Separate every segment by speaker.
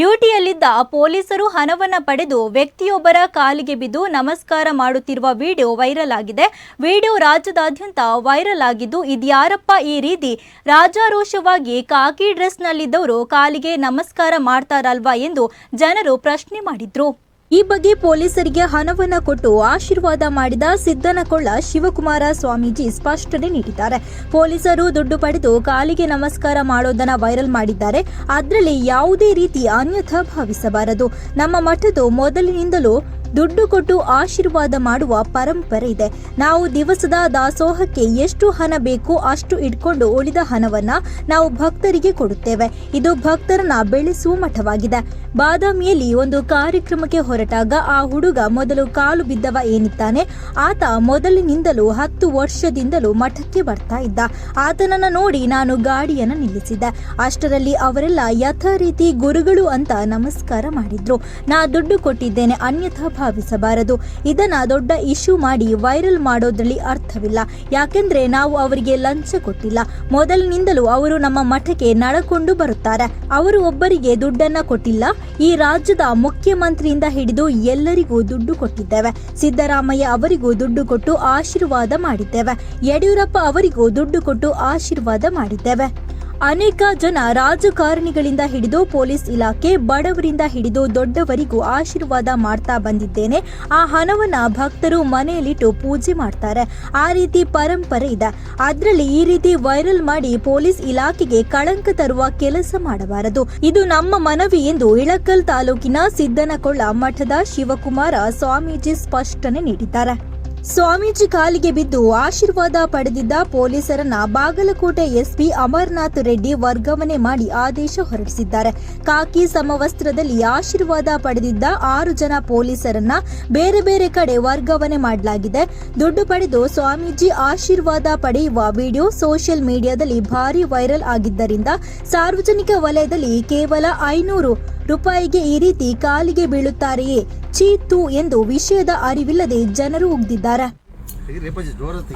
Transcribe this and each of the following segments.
Speaker 1: ಡ್ಯೂಟಿಯಲ್ಲಿದ್ದ ಪೊಲೀಸರು ಹಣವನ್ನ ಪಡೆದು ವ್ಯಕ್ತಿಯೊಬ್ಬರ ಕಾಲಿಗೆ ಬಿದ್ದು ನಮಸ್ಕಾರ ಮಾಡುತ್ತಿರುವ ವಿಡಿಯೋ ವೈರಲ್ ಆಗಿದೆ. ವಿಡಿಯೋ ರಾಜ್ಯದಾದ್ಯಂತ ವೈರಲ್ ಆಗಿದ್ದು ಇದ್ಯಾರಪ್ಪ ಈ ರೀತಿ ರಾಜಾರೋಷವಾಗಿ ಕಾಕಿ ಡ್ರೆಸ್ನಲ್ಲಿದ್ದವರು ಕಾಲಿಗೆ ನಮಸ್ಕಾರ ಮಾಡ್ತಾರಲ್ವಾ ಎಂದು ಜನರು ಪ್ರಶ್ನೆ ಮಾಡಿದ್ರು. ಈ ಬಗ್ಗೆ ಪೊಲೀಸರಿಗೆ ಹಣವನ್ನ ಕೊಟ್ಟು ಆಶೀರ್ವಾದ ಮಾಡಿದ ಸಿದ್ದನಕೊಳ್ಳ ಶಿವಕುಮಾರ ಸ್ವಾಮೀಜಿ ಸ್ಪಷ್ಟನೆ ನೀಡಿದ್ದಾರೆ. ಪೊಲೀಸರು ದುಡ್ಡು ಪಡೆದು ಕಾಲಿಗೆ ನಮಸ್ಕಾರ ಮಾಡೋದನ್ನ ವೈರಲ್ ಮಾಡಿದ್ದಾರೆ. ಅದರಲ್ಲಿ ಯಾವುದೇ ರೀತಿ ಅನ್ಯಥ ಭಾವಿಸಬಾರದು. ನಮ್ಮ ಮಠದ ಮೊದಲಿನಿಂದಲೂ ದುಡ್ಡು ಕೊಟ್ಟು ಆಶೀರ್ವಾದ ಮಾಡುವ ಪರಂಪರೆ ಇದೆ. ನಾವು ದಿವಸದ ದಾಸೋಹಕ್ಕೆ ಎಷ್ಟು ಹಣ ಬೇಕು ಅಷ್ಟು ಇಟ್ಕೊಂಡು ಉಳಿದ ಹಣವನ್ನ ನಾವು ಭಕ್ತರಿಗೆ ಕೊಡುತ್ತೇವೆ. ಇದು ಭಕ್ತರನ್ನ ಬೆಳೆಸುವ ಮಠವಾಗಿದೆ. ಬಾದಾಮಿಯಲ್ಲಿ ಒಂದು ಕಾರ್ಯಕ್ರಮಕ್ಕೆ ಹೊರಟಾಗ ಆ ಹುಡುಗ ಮೊದಲು ಕಾಲು ಬಿದ್ದವ ಏನಿದ್ದಾನೆ? ಆತ ಮೊದಲಿನಿಂದಲೂ ಹತ್ತು ವರ್ಷದಿಂದಲೂ ಮಠಕ್ಕೆ ಬರ್ತಾ ಇದ್ದ. ಆತನನ್ನ ನೋಡಿ ನಾನು ಗಾಡಿಯನ್ನು ನಿಲ್ಲಿಸಿದ್ದೆ. ಅಷ್ಟರಲ್ಲಿ ಅವರೆಲ್ಲ ಯಥಾ ರೀತಿ ಗುರುಗಳು ಅಂತ ನಮಸ್ಕಾರ ಮಾಡಿದ್ರು. ನಾ ದುಡ್ಡು ಕೊಟ್ಟಿದ್ದೇನೆ, ಅನ್ಯಥಾ ಭಾವಿಸಬಾರದು. ಇದನ್ನ ದೊಡ್ಡ ಇಶ್ಯೂ ಮಾಡಿ ವೈರಲ್ ಮಾಡೋದ್ರಲ್ಲಿ ಅರ್ಥವಿಲ್ಲ. ಯಾಕೆಂದ್ರೆ ನಾವು ಅವರಿಗೆ ಲಂಚ ಕೊಟ್ಟಿಲ್ಲ. ಮೊದಲಿನಿಂದಲೂ ಅವರು ನಮ್ಮ ಮಠಕ್ಕೆ ನಡಕೊಂಡು ಬರುತ್ತಾರೆ. ಅವರು ಒಬ್ಬರಿಗೆ ದುಡ್ಡನ್ನ ಕೊಟ್ಟಿಲ್ಲ. ಈ ರಾಜ್ಯದ ಮುಖ್ಯಮಂತ್ರಿಯಿಂದ ಹಿಡಿದು ಎಲ್ಲರಿಗೂ ದುಡ್ಡು ಕೊಟ್ಟಿದ್ದೇವೆ. ಸಿದ್ದರಾಮಯ್ಯ ಅವರಿಗೂ ದುಡ್ಡು ಕೊಟ್ಟು ಆಶೀರ್ವಾದ ಮಾಡಿದ್ದೇವೆ. ಯಡಿಯೂರಪ್ಪ ಅವರಿಗೂ ದುಡ್ಡು ಕೊಟ್ಟು ಆಶೀರ್ವಾದ ಮಾಡಿದ್ದೇವೆ. ಅನೇಕ ಜನ ರಾಜಕಾರಣಿಗಳಿಂದ ಹಿಡಿದು ಪೊಲೀಸ್ ಇಲಾಖೆ ಬಡವರಿಂದ ಹಿಡಿದು ದೊಡ್ಡವರಿಗೂ ಆಶೀರ್ವಾದ ಮಾಡ್ತಾ ಬಂದಿದ್ದೇನೆ. ಆ ಹಣವನ್ನ ಭಕ್ತರು ಮನೆಯಲ್ಲಿಟ್ಟು ಪೂಜೆ ಮಾಡ್ತಾರೆ. ಆ ರೀತಿ ಪರಂಪರೆ ಇದೆ. ಅದರಲ್ಲಿ ಈ ರೀತಿ ವೈರಲ್ ಮಾಡಿ ಪೊಲೀಸ್ ಇಲಾಖೆಗೆ ಕಳಂಕ ತರುವ ಕೆಲಸ ಮಾಡಬಾರದು. ಇದು ನಮ್ಮ ಮನವಿ ಎಂದು ಇಳಕಲ್ ತಾಲೂಕಿನ ಸಿದ್ದನಕೊಳ್ಳ ಮಠದ ಶಿವಕುಮಾರ ಸ್ವಾಮೀಜಿ ಸ್ಪಷ್ಟನೆ ನೀಡಿದ್ದಾರೆ. ಸ್ವಾಮೀಜಿ ಕಾಲಿಗೆ ಬಿದ್ದು ಆಶೀರ್ವಾದ ಪಡೆದಿದ್ದ ಪೊಲೀಸರನ್ನ ಬಾಗಲಕೋಟೆ ಎಸ್ಪಿ ಅಮರ್ನಾಥ್ ರೆಡ್ಡಿ ವರ್ಗಾವಣೆ ಮಾಡಿ ಆದೇಶ ಹೊರಡಿಸಿದ್ದಾರೆ. ಕಾಕಿ ಸಮವಸ್ತ್ರದಲ್ಲಿ ಆಶೀರ್ವಾದ ಪಡೆದಿದ್ದ ಆರು ಜನ ಪೊಲೀಸರನ್ನ ಬೇರೆ ಬೇರೆ ಕಡೆ ವರ್ಗಾವಣೆ ಮಾಡಲಾಗಿದೆ. ದುಡ್ಡು ಪಡೆದು ಸ್ವಾಮೀಜಿ ಆಶೀರ್ವಾದ ಪಡೆಯುವ ವಿಡಿಯೋ ಸೋಷಿಯಲ್ ಮೀಡಿಯಾದಲ್ಲಿ ಭಾರಿ ವೈರಲ್ ಆಗಿದ್ದರಿಂದ ಸಾರ್ವಜನಿಕ ವಲಯದಲ್ಲಿ ಕೇವಲ ಐನೂರು ರೂಪಾಯಿಗೆ ಈ ರೀತಿ ಕಾಲಿಗೆ ಬೀಳುತ್ತಾರೆಯೇ? ಚೀತು ಎಂದು ವಿಷಯದ ಅರಿವಿಲ್ಲದೆ ಜನರು ಉಗ್ದಿದ್ದಾರೆ.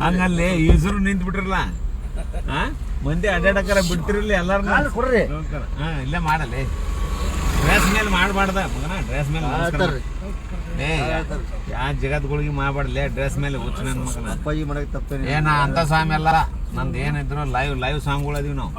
Speaker 2: ಹಂಗಲ್ಲಿ ಯೂಸರು ನಿಂತ್ ಬಿಟ್ರಲ್ಲ ಆ? ಮಂದಿ ಅಡ್ಡಾಡಕರ ಬಿಡ್ತಿರಲ್ಲ ಎಲ್ಲಾರು
Speaker 3: ಕೊಡ್ರಿ.
Speaker 2: ಹಾ ಇಲ್ಲೇ ಮಾಡಲಿ. ಡ್ರೆಸ್ ಮೇಲೆ ಮಾಡಬಾರ್ದ ಮಗನ ಡ್ರೆಸ್ ಮೇಲೆ. ಏ ಯಾ ಜಗತ್ಗಳಿಗೆ ಮಾಡಬಾರ್ಲೆ ಡ್ರೆಸ್ ಮೇಲೆ ಹುಚ್ಚ ನನ್ನ ಮಗನ.
Speaker 3: ಅಪ್ಪಾಜಿ ಮಾಡಕ್ ತಪ್ಪೇನೆ
Speaker 2: ಏನ ಅಂತ ಸ್ವಾಮಿ ಅಲ್ಲ ನಂದು ಏನಿದ್ರು ಲೈವ್ ಲೈವ್ ಸಾಂಗ್ಗಳು ಅದೀವಿ ನಾವು.